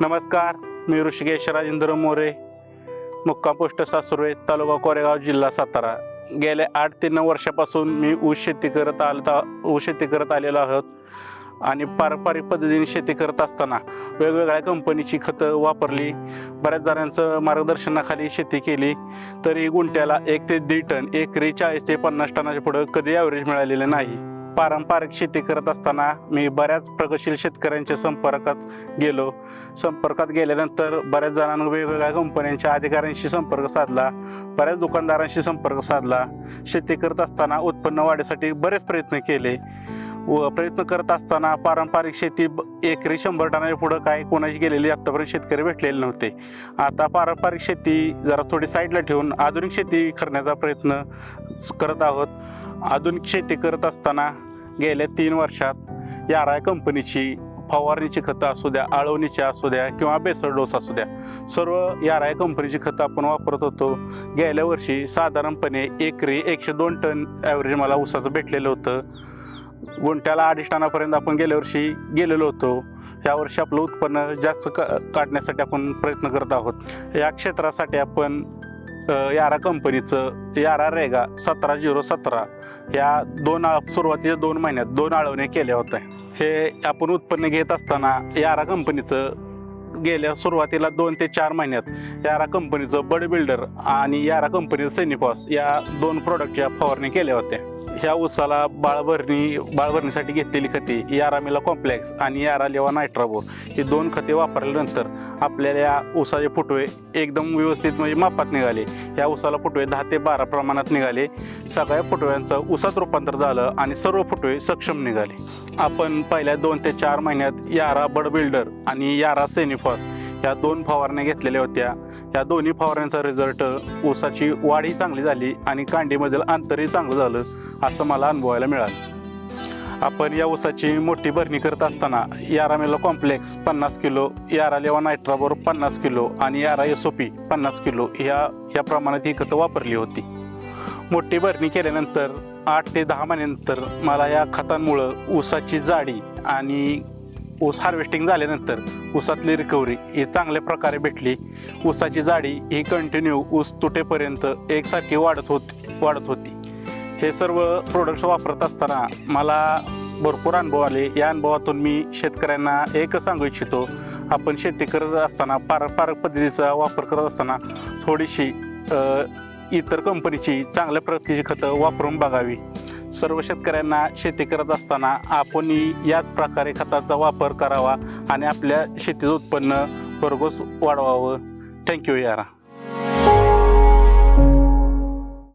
नमस्कार मी ऋषिकेश राजेंद्र मोरे मुक्काम पोस्ट सासुर्वे तालुका कोरेगाव जिल्हा सातारा. गेल्या आठ ते नऊ वर्षापासून मी ऊस शेती करत आलो ऊस शेती करत आलेलो आहोत आणि पारंपरिक पद्धतीने शेती करत असताना वेगवेगळ्या कंपनीची खतं वापरली बऱ्याच जणांचं मार्गदर्शनाखाली शेती केली तरी गुंट्याला एक ते दीड टन एकरी चाळीस ते पन्नास टनाच्या पुढं कधी ॲव्हरेज मिळालेलं नाही. पारंपरिक शेती करत असताना मी बऱ्याच प्रगतशील शेतकऱ्यांच्या संपर्कात गेलो. संपर्कात गेल्यानंतर बऱ्याच जणांना वेगवेगळ्या कंपन्यांच्या अधिकाऱ्यांशी संपर्क साधला. बऱ्याच दुकानदारांशी संपर्क साधला. शेती करत असताना उत्पन्न वाढीसाठी बरेच प्रयत्न केले. व प्रयत्न करत असताना पारंपरिक शेती एकरी शंभर टनाच्या पुढं काय कोणाची गेलेली आत्तापर्यंत शेतकरी भेटलेले नव्हते. आता पारंपरिक शेती जरा थोडी साईडला ठेवून आधुनिक शेती करण्याचा प्रयत्न करत आहोत. आधुनिक शेती करत असताना गेल्या तीन वर्षात. यारा कंपनीची फवारणीची खतं असू द्या आळवणीची असू द्या किंवा बेसळ डोस असू द्या सर्व याराय कंपनीची खतं आपण वापरत होतो. गेल्या वर्षी साधारणपणे एकरी एकशे दोन टन ॲव्हरेज मला ऊसाचं भेटलेलं होतं. गुंट्याला अडीच टनापर्यंत आपण गेल्या वर्षी गेलेलो होतो. यावर्षी आपलं उत्पन्न जास्त का काढण्यासाठी आपण प्रयत्न करत आहोत. या क्षेत्रासाठी आपण यारा कंपनीचं यारा रेगा सतरा झिरो सतरा या दोन आळ सुरुवातीच्या दोन महिन्यात दोन आळवण्या केल्या होत्या. हे आपण उत्पन्न घेत असताना यारा कंपनीचं गेल्या सुरुवातीला दोन ते चार महिन्यात यारा कंपनीचं बड बिल्डर आणि यारा कंपनीचं सेनिफॉस या दोन प्रोडक्टच्या फवारणी केल्या होत्या. ह्या ऊसाला बाळभरणी बाळभरणीसाठी घेतलेली खते यारामिला कॉम्प्लेक्स आणि यारा लेवा नायट्राबोर ही दोन खते वापरल्यानंतर आपल्याला या ऊसाचे फुटवे एकदम व्यवस्थित म्हणजे मापात निघाले. या ऊसाला फुटवे दहा ते बारा प्रमाणात निघाले. सगळ्या फुटव्यांचं उसात रूपांतर झालं आणि सर्व फुटवे सक्षम निघाले. आपण पहिल्या दोन ते चार महिन्यात यारा बड बिल्डर आणि यारा सेनिफॉस ह्या दोन फवारण्या घेतलेल्या होत्या. या दोन्ही फवारण्यांचा रिझल्ट ऊसाची वाढही चांगली झाली आणि कांडीमधील अंतरही चांगलं झालं असं मला अनुभवायला मिळालं. आपण या ऊसाची मोठी भरणी करत असताना यारामेलो कॉम्प्लेक्स पन्नास किलो यारा लेवा नायट्राबोर पन्नास किलो आणि यारा एसओपी पन्नास किलो ह्या या प्रमाणात ही खतं वापरली होती. मोठी भरणी केल्यानंतर आठ ते दहा महिन्यानंतर मला या खतांमुळं ऊसाची जाडी आणि ऊस हार्वेस्टिंग झाल्यानंतर ऊसातली रिकव्हरी ही चांगल्या प्रकारे भेटली. ऊसाची जाडी ही कंटिन्यू ऊस तुटेपर्यंत एकसारखी वाढत होती वाढत होती. हे सर्व प्रोडक्ट्स वापरत असताना मला भरपूर अनुभव आले. या अनुभवातून मी शेतकऱ्यांना एकच सांगू इच्छितो. आपण शेती करत असताना पारंपरिक पद्धतीचा वापर करत असताना थोडीशी इतर कंपनीची चांगल्या प्रतीची खतं वापरून बघावी. सर्व शेतकऱ्यांना शेती करत असताना आपणही याच प्रकारे खताचा वापर करावा आणि आपल्या शेतीचं उत्पन्न भरघोस वाढवावं. थँक्यू यारा